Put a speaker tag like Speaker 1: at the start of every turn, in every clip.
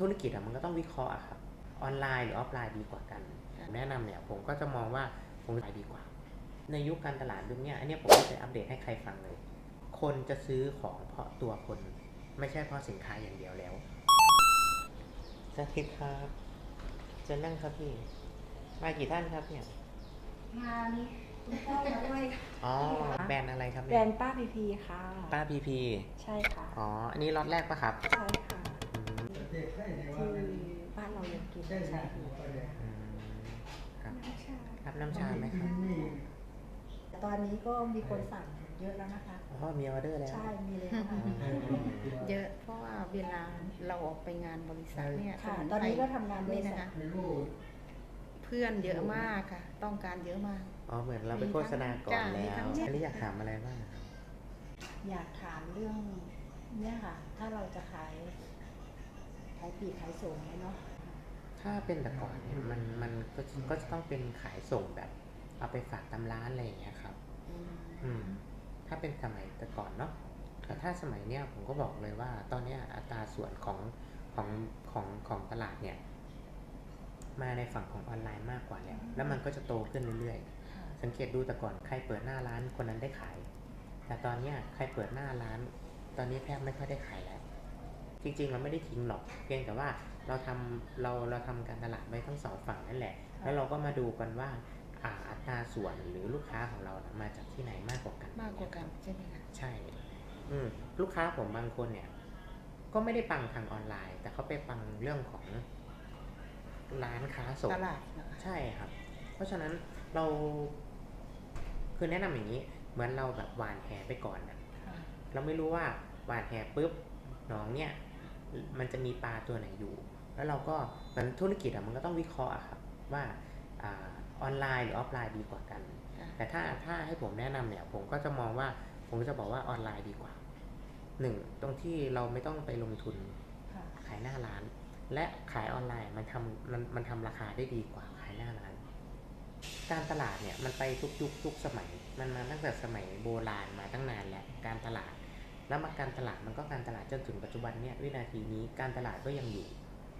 Speaker 1: ธุรกิจอะมันก็ต้องวิเคราะห์อะครับออนไลน์หรือออฟไลน์ดีกว่ากัน แนะนำเนี่ยผมก็จะมองว่าคงไลน์ดีกว่า ในยุคการตลาดยุคเนี้ยอันเนี้ยผมไม่เคยอัปเดตให้ใครฟังเลย คนจะซื้อของเพราะตัวคน ไม่ใช่เพราะสินค้าอย่างเดียวแล้วสวัสดีครับเจะนั่งครับพี่ มากี่ท่านครับเนี่ย
Speaker 2: งานคุณพ่อมาด้วยค่ะ
Speaker 1: อ๋อแบรนด์อะไรครับ
Speaker 2: แบร
Speaker 1: เนี่ย
Speaker 2: นด์ป้าพีพีค่ะ
Speaker 1: ป้าพีพี
Speaker 2: ใช่ค่ะ
Speaker 1: อ๋ออันนี้ล็อตแรกปะครับ
Speaker 2: ใช่ค่ะ
Speaker 1: อืม
Speaker 2: คือบ้านเรายังกินชาอยู่
Speaker 1: อืมครับ
Speaker 2: น้ำชา
Speaker 1: รับน้ำชาไหมครับ
Speaker 2: ตอนนี้ก็มีคนสั่งเยอะแล้วนะคะ
Speaker 1: อ๋อมีออเดอร์แล้ว
Speaker 2: ใช่มีเลยค่ะ
Speaker 1: อืม
Speaker 3: เยอะเพราะว่าเวลาเราออกไปงานบริษัทเนี่ย
Speaker 2: ค่ะ
Speaker 3: สมุ
Speaker 2: ตอนนี้ก็ทำงานบ
Speaker 3: นี่
Speaker 2: ริ
Speaker 3: นะ
Speaker 2: ษัท
Speaker 3: คะเพื่อนเยอะมากค่ะ ต้องการเยอะมาก
Speaker 1: อ๋อเหมือนเราไปโฆษณาก่อน
Speaker 3: จ้ะมี
Speaker 1: แล้ว
Speaker 3: ทั้ง
Speaker 1: อันนี้อยากถามอะไรบ้างครับ
Speaker 2: อยากถามเรื่องเนี่ยค่ะ ถ้าเราจะขาย ขายปลีกขายส่งเนี่ยเนาะ
Speaker 1: ถ้าเป็นแต่ก่อนเนี่ยมันมันก็ก็จะต้องเป็นขายส่งแบบ เอาไปฝากตามร้านอะไรอย่างเงี้ยครับอืม ถ้าเป็นสมัยแต่ก่อนเนาะแต่ถ้าสมัยเนี้ยผมก็บอกเลยว่า ตอนเนี้ยอัตราส่วนของของของของตลาดเนี่ย มาในฝั่งของออนไลน์มากกว่าแล้วแล้วมันก็จะโตขึ้นเรื่อยๆสังเกตดูแต่ก่อนใครเปิดหน้าร้านคนนั้นได้ขาย แต่ตอนเนี้ยใครเปิดหน้าร้าน ตอนนี้แทบไม่ค่อยได้ขายแล้วจ ริงๆ เราไม่ได้ทิ้งหรอก เพียงแต่ว่าเราทำเราเราทำการตลาดไว้ทั้งสองฝั่งนั่นแหละ แล้วเราก็มาดูกันว่าอ่าอัตราส่วนหรือลูกค้าของเรานะมาจากที่ไหนมากกว่ากัน
Speaker 3: มากกว่ากันใช่ไหมคะ
Speaker 1: ใช่ อืมลูกค้าผมบางคนเนี่ย ก็ไม่ได้ปังทางออนไลน์ แต่เขาไปปังเรื่องของร้านค้าส่ง
Speaker 3: ตลาดนะคะ
Speaker 1: ใช่ครับ เพราะฉะนั้นเราคือแนะนำอย่างนี้ เหมือนเราแบบหวานแหไปก่อนนะ
Speaker 3: ค่ะ
Speaker 1: เราไม่รู้ว่าหวานแหปุ๊บหนองเนี่ย มันจะมีปลาตัวไหนอยู่ แล้วเราก็เหมือนธุรกิจอะมันก็ต้องวิเคราะห์อะครับว่าอาออนไลน์หรือออฟไลน์ดีกว่ากัน
Speaker 3: ค่ะ
Speaker 1: แต่ถ้าถ้าให้ผมแนะนำเนี่ย ผมก็จะมองว่าผมก็จะบอกว่าออนไลน์ดีกว่าหนึ่งตรงที่เราไม่ต้องไปลงทุน
Speaker 2: ค่ะ
Speaker 1: ขายหน้าร้าน และขายออนไลน์มันทำมันมันทำราคาได้ดีกว่าขายหน้าร้าน การตลาดเนี่ยมันไปทุกยุคทุกสมัย มันมาตั้งแต่สมัยโบราณมาตั้งนานแล้วการตลาด แล้วมาการตลาดมันก็การตลาดจนถึงปัจจุบันเนี่ยวินาทีนี้การตลาดก็ยังอยู่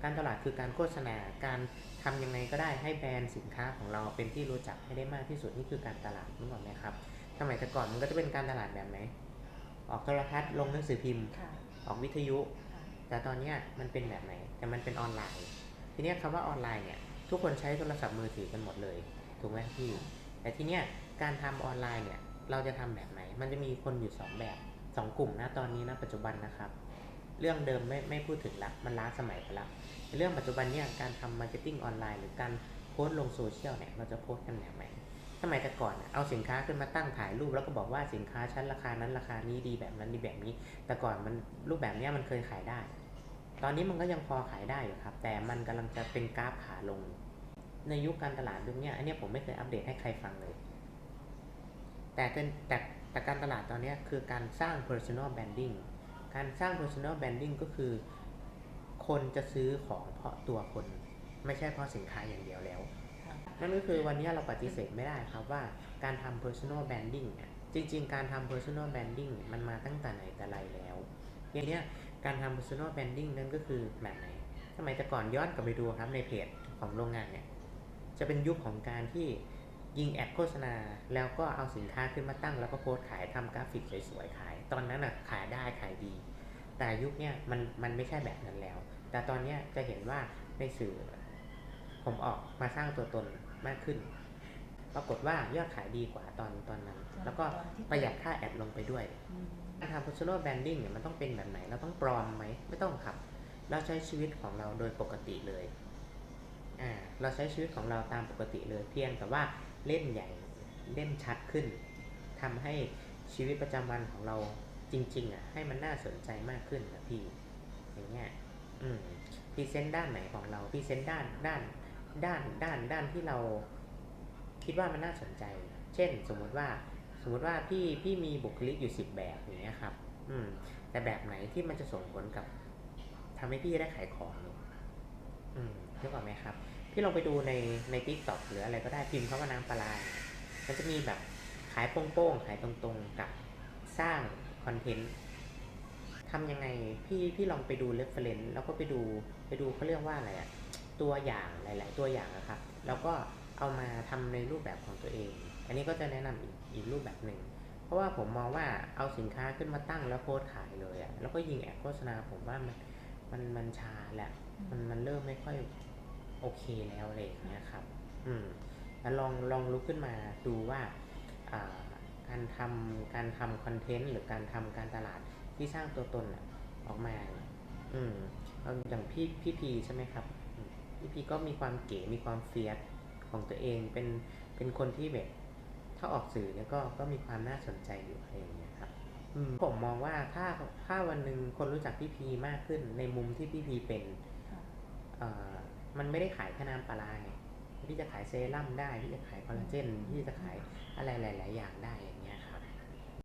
Speaker 1: การตลาดคือการโฆษณาการทำยังไงก็ได้ให้แบรนด์สินค้าของเราเป็นที่รู้จักให้ได้มากที่สุดนี่คือการตลาดนึกออกไหมครับสมัยแต่ก่อนมันก็จะเป็นการตลาดแบบไหนออกโทรทัศน์ลงหนังสือพิมพ์
Speaker 2: ค่ะ
Speaker 1: ออกวิทยุ
Speaker 2: ค่ะ
Speaker 1: แต่ตอนเนี้ยมันเป็นแบบไหน แต่มันเป็นออนไลน์ ทีเนี้ยคำว่าออนไลน์เนี่ยทุกคนใช้โทรศัพท์มือถือกันหมดเลยถูกไหมพี่ แต่ทีเนี้ยการทำออนไลน์เนี่ยเราจะทำแบบไหน มันจะมีคนอยู่สองแบบ สองกลุ่มนะตอนนี้นะปัจจุบันนะครับ เรื่องเดิมไม่ไม่พูดถึงละมันล้าสมัยไปละเรื่องปัจจุบันเนี่ยการทำมาร์เก็ตติ้งออนไลน์หรือการโพสต์ลงโซเชียลเนี่ยเราจะโพสต์กันแบบไหนสมัยแต่ก่อนเอาสินค้าขึ้นมาตั้งถ่ายรูปแล้วก็บอกว่าสินค้าชั้นราคานั้นราคานี้ดีแบบนั้นดีแบบนี้ แต่ก่อนมันรูปแบบเนี้ยมันเคยขายได้ ตอนนี้มันก็ยังพอขายได้อยู่ครับ แต่มันกำลังจะเป็นกราฟขาลง ในยุคการตลาดยุคเนี้ยอันนี้ผมไม่เคยอัปเดตให้ใครฟังเลย แต่แต่ แต่การตลาดตอนเนี้ยคือการสร้าง personal branding การสร้าง personal branding ก็คือ คนจะซื้อของเพราะตัวคน ไม่ใช่เพราะสินค้าอย่างเดียวแล้ว
Speaker 2: ค่ะ
Speaker 1: นั่นก็คือวันนี้เราปฏิเสธไม่ได้ครับว่าการทำ personal branding เนี่ยจริง ๆ การทำ personal branding มันมาตั้งแต่ไหนแต่ไรแล้วทีเนี้ยการทำ personal branding นั่นก็คือแบบไหนสมัยแต่ก่อนย้อนกลับไปดูครับในเพจของโรงงานเนี่ยจะเป็นยุคของการที่ ยิงแอดโฆษณาแล้วก็เอาสินค้าขึ้นมาตั้งแล้วก็โพสต์ขายทำกราฟิกสวยๆขาย ตอนนั้นอะขายได้ขายดี แต่ยุคเนี้ยมันมันไม่ใช่แบบนั้นแล้ว แต่ตอนเนี้ยจะเห็นว่าในสื่อ ผมออกมาสร้างตัวตนมากขึ้น ปรากฏว่ายอดขายดีกว่าตอนตอนนั้น แล้วก็ประหยัดค่าแอดลงไปด้วย
Speaker 2: อืม
Speaker 1: การทำ personal branding เนี่ยมันต้องเป็นแบบไหนเราต้องปลอมไหมไม่ต้องครับ เราใช้ชีวิตของเราโดยปกติเลยอ่าเราใช้ชีวิตของเราตามปกติเลยเพียงแต่ว่า เล่นใหญ่เล่นชัดขึ้นทำให้ชีวิตประจำวันของเราจริง ๆ อะ ให้มันน่าสนใจมากขึ้นนะพี่ อย่างเงี้ยอืมพรีเซนต์ด้านไหนของเราพรีเซนต์ด้านด้านด้านด้านด้านที่เรา คิดว่ามันน่าสนใจ เช่น สมมุติว่า สมมติว่าพี่พี่มีบุคลิกอยู่สิบแบบอย่างเงี้ยครับ อืม แต่แบบไหนที่มันจะส่งผลกับทำให้พี่ได้ขายของเนี่ยอืมนึกออกไหมครับ พี่ลองไปดูในในทิกตอกหรืออะไรก็ได้พิมพ์คำว่าน้ำปลาร้ายมันจะมีแบบขายโป้งๆขายตรงๆกับสร้างคอนเทนต์ทำยังไงพี่พี่ลองไปดูเรฟเฟรนซ์แล้วก็ไปดูไปดูเขาเรียกว่าอะไรอะตัวอย่างหลาย ๆ ตัวอย่างอะครับ แล้วก็เอามาทำในรูปแบบของตัวเอง อันนี้ก็จะแนะนำอีกอีกรูปแบบหนึ่ง เพราะว่าผมมองว่าเอาสินค้าขึ้นมาตั้งแล้วโพสขายเลยอะแล้วก็ยิงแอดโฆษณาผมว่ามันมันมันชาแหละ มันมันเริ่มไม่ค่อย โอเคแล้วอะไรอย่างเงี้ยครับ อืมแล้วลองลองลุกขึ้นมาดูว่าอ่าการทำการทำคอนเทนต์หรือการทำการตลาดที่สร้างตัวตนอะออกมาเนี่ยอืมเอาอย่างพี่พี่พีใช่ไหมครับอืมพี่พีก็มีความเก๋มีความเฟียสของตัวเองเป็นเป็นคนที่แบบถ้าออกสื่อเนี่ยก็ก็มีความน่าสนใจอยู่อะไรอย่างเงี้ยครับอืมผมมองว่าถ้าถ้าวันหนึ่งคนรู้จักพี่พีมากขึ้นในมุมที่พี่พีเป็น
Speaker 2: ค่ะ
Speaker 1: เอ่อ มันไม่ได้ขายแค่น้ำปลาร้าไงพี่จะขายเซรั่มได้พี่จะขายคอลลาเจนพี่จะขายอะไรหลาย ๆ อย่างได้อย่างเงี้ย